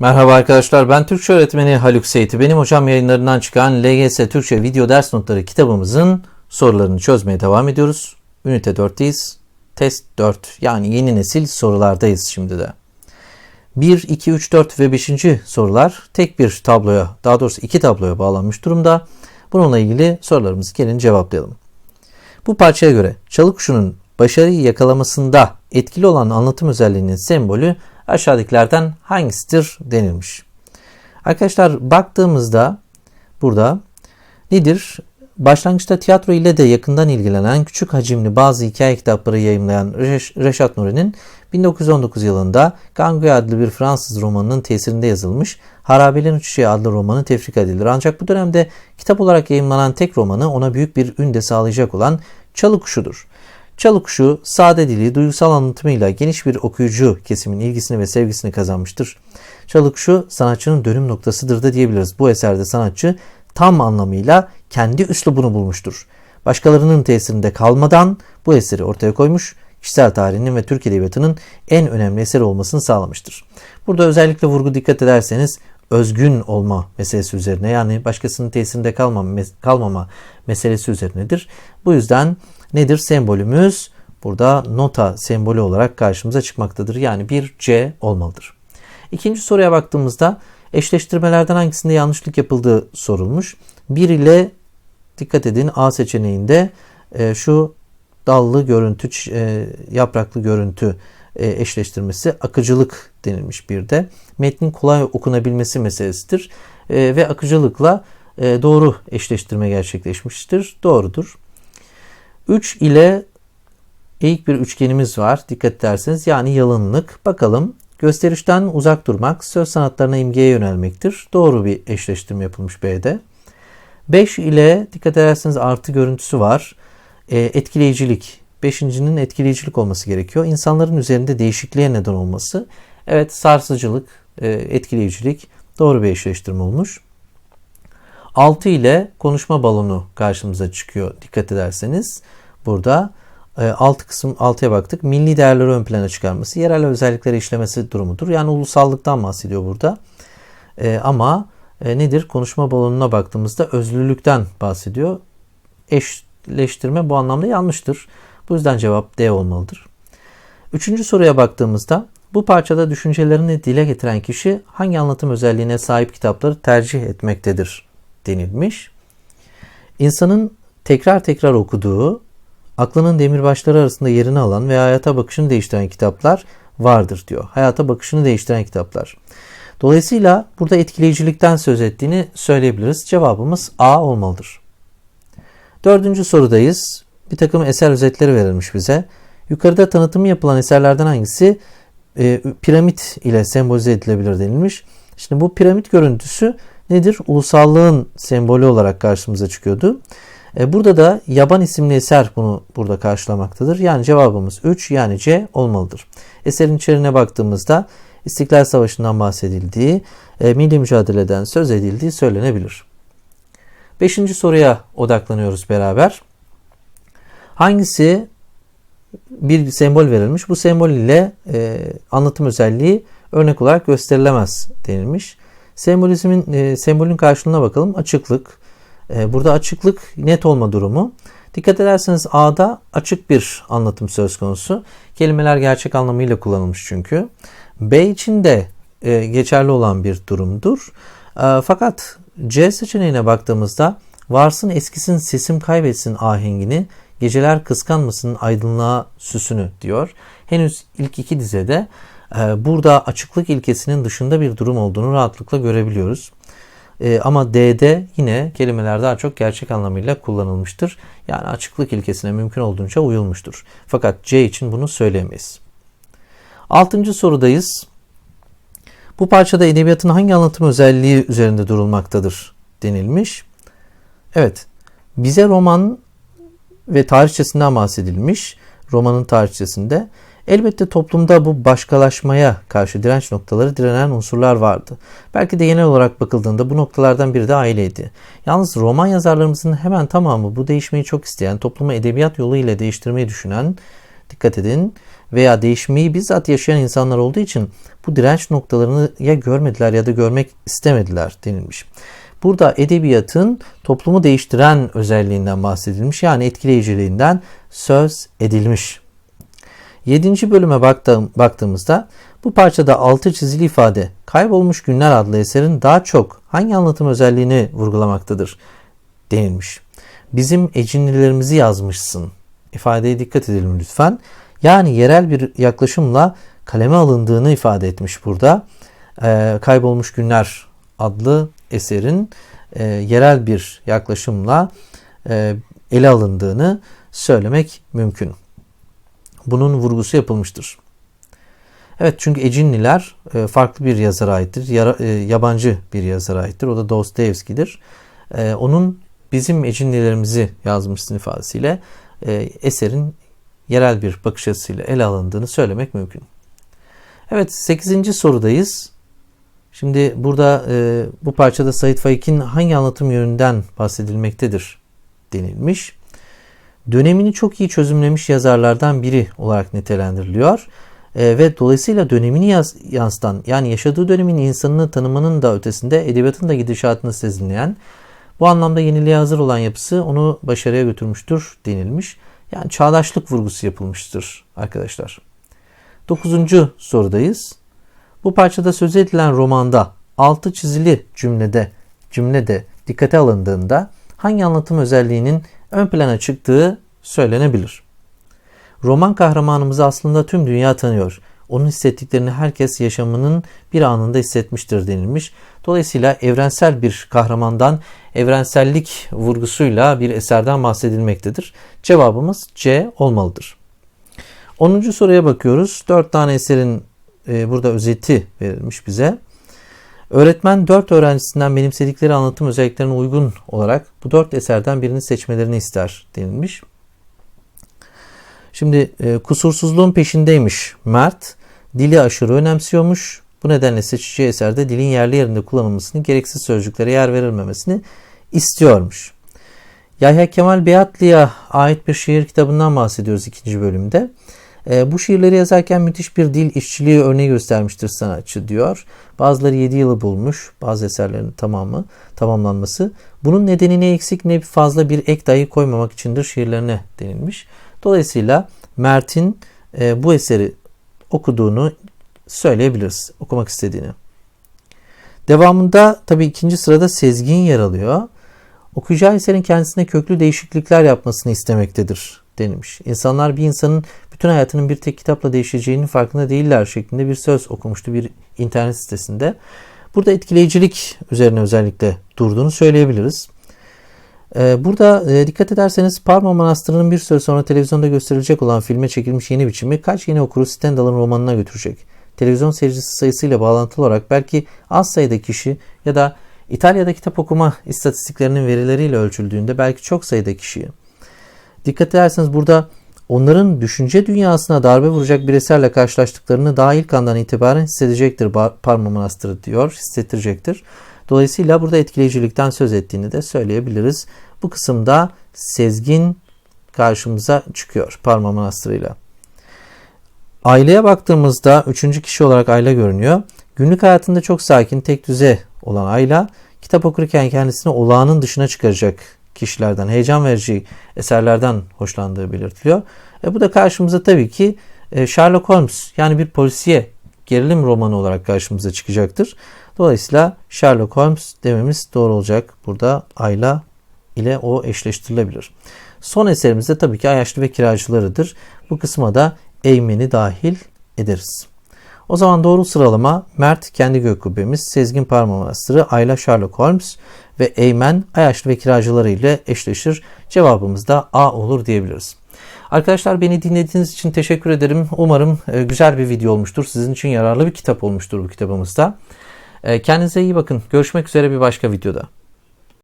Merhaba arkadaşlar ben Türkçe öğretmeni Haluk Seyti. Benim hocam yayınlarından çıkan LGS Türkçe video ders notları kitabımızın sorularını çözmeye devam ediyoruz. Ünite 4'teyiz. Test 4 yani yeni nesil sorulardayız şimdi de. 1, 2, 3, 4 ve 5. sorular tek bir tabloya daha doğrusu iki tabloya bağlanmış durumda. Bununla ilgili sorularımızı gelin cevaplayalım. Bu parçaya göre çalı kuşunun başarıyı yakalamasında etkili olan anlatım özelliğinin sembolü aşağıdakilerden hangisidir denilmiş. Arkadaşlar baktığımızda burada nedir? Başlangıçta tiyatro ile de yakından ilgilenen küçük hacimli bazı hikaye kitapları yayımlayan Reşat Nuri'nin 1919 yılında Gangue adlı bir Fransız romanının tesirinde yazılmış Harabelerin Çiçeği adlı romanı tefrika edilir. Ancak bu dönemde kitap olarak yayımlanan tek romanı ona büyük bir ün de sağlayacak olan Çalı Kuşu'dur. Çalı Kuşu sade dili, duygusal anlatımıyla geniş bir okuyucu kesimin ilgisini ve sevgisini kazanmıştır. Çalı Kuşu sanatçının dönüm noktasıdır da diyebiliriz. Bu eserde sanatçı tam anlamıyla kendi üslubunu bulmuştur. Başkalarının tesirinde kalmadan bu eseri ortaya koymuş, kişisel tarihinin ve Türk Edebiyatı'nın en önemli eseri olmasını sağlamıştır. Burada özellikle vurgu dikkat ederseniz özgün olma meselesi üzerine yani başkasının tesirinde kalmama, kalmama meselesi üzerinedir. Bu yüzden nedir sembolümüz? Burada nota sembolü olarak karşımıza çıkmaktadır. Yani bir C olmalıdır. İkinci soruya baktığımızda eşleştirmelerden hangisinde yanlışlık yapıldığı sorulmuş. 1 ile dikkat edin A seçeneğinde e, şu dallı görüntü, e, yapraklı görüntü eşleştirmesi akıcılık denilmiş bir de. Metnin kolay okunabilmesi meselesidir e, ve akıcılıkla e, doğru eşleştirme gerçekleşmiştir. Doğrudur. 3 ile eğik bir üçgenimiz var. Dikkat ederseniz yani yalınlık. Bakalım gösterişten uzak durmak söz sanatlarına imgeye yönelmektir. Doğru bir eşleştirme yapılmış B'de. 5 ile dikkat ederseniz artı görüntüsü var. E, etkileyicilik. Beşincinin etkileyicilik olması gerekiyor. İnsanların üzerinde değişikliğe neden olması. Evet sarsıcılık, e, etkileyicilik doğru bir eşleştirme olmuş. 6 ile konuşma balonu karşımıza çıkıyor dikkat ederseniz. Burada e, alt kısım 6'ya baktık. Milli değerleri ön plana çıkarması, yerel özellikleri işlemesi durumudur. Yani ulusallıktan bahsediyor burada. E, ama nedir? Konuşma balonuna baktığımızda özlülükten bahsediyor. Eşleştirme bu anlamda yanlıştır. Bu yüzden cevap D olmalıdır. Üçüncü soruya baktığımızda bu parçada düşüncelerini dile getiren kişi hangi anlatım özelliğine sahip kitapları tercih etmektedir denilmiş. İnsanın tekrar tekrar okuduğu, aklının demirbaşları arasında yerini alan ve hayata bakışını değiştiren kitaplar vardır diyor. Hayata bakışını değiştiren kitaplar. Dolayısıyla burada etkileyicilikten söz ettiğini söyleyebiliriz. Cevabımız A olmalıdır. Dördüncü sorudayız. Bir takım eser özetleri verilmiş bize. Yukarıda tanıtımı yapılan eserlerden hangisi e, piramit ile sembolize edilebilir denilmiş. Şimdi bu piramit görüntüsü nedir? Ulusallığın sembolü olarak karşımıza çıkıyordu. E, burada da Yaban isimli eser bunu burada karşılamaktadır. Yani cevabımız 3 yani C olmalıdır. Eserin içeriğine baktığımızda İstiklal Savaşı'ndan bahsedildiği, e, milli mücadeleden söz edildiği söylenebilir. Beşinci soruya odaklanıyoruz beraber. Hangisi bir sembol verilmiş? Bu sembol ile e, anlatım özelliği örnek olarak gösterilemez denilmiş. Sembolizmin e, sembolün karşılığına bakalım. Açıklık. E, burada açıklık net olma durumu. Dikkat ederseniz A'da açık bir anlatım söz konusu. Kelimeler gerçek anlamıyla kullanılmış çünkü. B için de e, geçerli olan bir durumdur. E, fakat C seçeneğine baktığımızda varsın eskisin sesim kaybetsin ahengini geceler kıskanmasın aydınlığa süsünü diyor. Henüz ilk iki dizede e, burada açıklık ilkesinin dışında bir durum olduğunu rahatlıkla görebiliyoruz. E, ama D'de yine kelimeler daha çok gerçek anlamıyla kullanılmıştır. Yani açıklık ilkesine mümkün olduğunca uyulmuştur. Fakat C için bunu söyleyemeyiz. Altıncı sorudayız. Bu parçada edebiyatın hangi anlatım özelliği üzerinde durulmaktadır denilmiş. Evet, bize roman ve tarihçesinden bahsedilmiş. Romanın tarihçesinde. Elbette toplumda bu başkalaşmaya karşı direnç noktaları direnen unsurlar vardı. Belki de genel olarak bakıldığında bu noktalardan biri de aileydi. Yalnız roman yazarlarımızın hemen tamamı bu değişmeyi çok isteyen, toplumu edebiyat yoluyla değiştirmeyi düşünen dikkat edin veya değişmeyi bizzat yaşayan insanlar olduğu için bu direnç noktalarını ya görmediler ya da görmek istemediler denilmiş. Burada edebiyatın toplumu değiştiren özelliğinden bahsedilmiş yani etkileyiciliğinden söz edilmiş. 7. bölüme baktığımızda bu parçada altı çizili ifade Kaybolmuş Günler adlı eserin daha çok hangi anlatım özelliğini vurgulamaktadır denilmiş. Bizim ecinlilerimizi yazmışsın. İfadeye dikkat edelim lütfen. Yani yerel bir yaklaşımla kaleme alındığını ifade etmiş burada. Ee, Kaybolmuş Günler adlı eserin e, yerel bir yaklaşımla e, ele alındığını söylemek mümkün. Bunun vurgusu yapılmıştır. Evet çünkü Ecinliler e, farklı bir yazara aittir. Yara, e, yabancı bir yazara aittir. O da Dostoyevski'dir. E, onun bizim Ecinlilerimizi yazmışsın ifadesiyle e, eserin yerel bir bakış açısıyla ele alındığını söylemek mümkün. Evet 8. sorudayız. Şimdi burada e, bu parçada Said Faik'in hangi anlatım yönünden bahsedilmektedir denilmiş. Dönemini çok iyi çözümlemiş yazarlardan biri olarak nitelendiriliyor. E, ve dolayısıyla dönemini yaz, yansıtan yani yaşadığı dönemin insanını tanımanın da ötesinde edebiyatın da gidişatını sezinleyen bu anlamda yeniliğe hazır olan yapısı onu başarıya götürmüştür denilmiş. Yani çağdaşlık vurgusu yapılmıştır arkadaşlar. Dokuzuncu sorudayız. Bu parçada söz edilen romanda altı çizili cümlede cümlede dikkate alındığında hangi anlatım özelliğinin ön plana çıktığı söylenebilir. Roman kahramanımızı aslında tüm dünya tanıyor. Onun hissettiklerini herkes yaşamının bir anında hissetmiştir denilmiş. Dolayısıyla evrensel bir kahramandan evrensellik vurgusuyla bir eserden bahsedilmektedir. Cevabımız C olmalıdır. 10. soruya bakıyoruz. 4 tane eserin e, burada özeti verilmiş bize. Öğretmen 4 öğrencisinden benimsedikleri anlatım özelliklerine uygun olarak bu 4 eserden birini seçmelerini ister denilmiş. Şimdi e, kusursuzluğun peşindeymiş Mert. Dili aşırı önemsiyormuş. Bu nedenle seçici eserde dilin yerli yerinde kullanılmasını, gereksiz sözcüklere yer verilmemesini istiyormuş. Yahya Kemal Beyatlı'ya ait bir şiir kitabından bahsediyoruz ikinci bölümde. E, bu şiirleri yazarken müthiş bir dil işçiliği örneği göstermiştir sanatçı diyor. Bazıları 7 yılı bulmuş, bazı eserlerin tamamı, tamamlanması. Bunun nedeni ne eksik ne fazla bir ek dahi koymamak içindir şiirlerine denilmiş. Dolayısıyla Mert'in e, bu eseri okuduğunu söyleyebiliriz, okumak istediğini. Devamında tabii ikinci sırada Sezgin yer alıyor. Okuyacağı eserin kendisine köklü değişiklikler yapmasını istemektedir denilmiş. İnsanlar bir insanın bütün hayatının bir tek kitapla değişeceğinin farkında değiller şeklinde bir söz okumuştu bir internet sitesinde. Burada etkileyicilik üzerine özellikle durduğunu söyleyebiliriz. Ee, burada e, dikkat ederseniz Parma Manastırı'nın bir süre sonra televizyonda gösterilecek olan filme çekilmiş yeni biçimi kaç yeni okuru Stendhal'ın romanına götürecek. Televizyon seyircisi sayısıyla bağlantılı olarak belki az sayıda kişi ya da İtalya'da kitap okuma istatistiklerinin verileriyle ölçüldüğünde belki çok sayıda kişiyi. Dikkat ederseniz burada onların düşünce dünyasına darbe vuracak bir eserle karşılaştıklarını daha ilk andan itibaren hissedecektir Parma Manastırı diyor, hissettirecektir. Dolayısıyla burada etkileyicilikten söz ettiğini de söyleyebiliriz. Bu kısımda Sezgin karşımıza çıkıyor Parma Manastırı'yla. Aileye baktığımızda üçüncü kişi olarak Ayla görünüyor. Günlük hayatında çok sakin, tek düze olan Ayla, kitap okurken kendisini olağanın dışına çıkaracak kişilerden, heyecan verici eserlerden hoşlandığı belirtiliyor. E bu da karşımıza tabii ki e, Sherlock Holmes yani bir polisiye gerilim romanı olarak karşımıza çıkacaktır. Dolayısıyla Sherlock Holmes dememiz doğru olacak. Burada Ayla ile o eşleştirilebilir. Son eserimiz de tabii ki Ayaşlı ve Kiracılarıdır. Bu kısma da Eymen'i dahil ederiz. O zaman doğru sıralama Mert Kendi Gök Kubbemiz, Sezgin Parma Manastırı, Ayla Sherlock Holmes ve Eymen Ayaşlı ve Kiracıları ile eşleşir. Cevabımız da A olur diyebiliriz. Arkadaşlar beni dinlediğiniz için teşekkür ederim. Umarım e, güzel bir video olmuştur. Sizin için yararlı bir kitap olmuştur bu kitabımızda. E, kendinize iyi bakın. Görüşmek üzere bir başka videoda.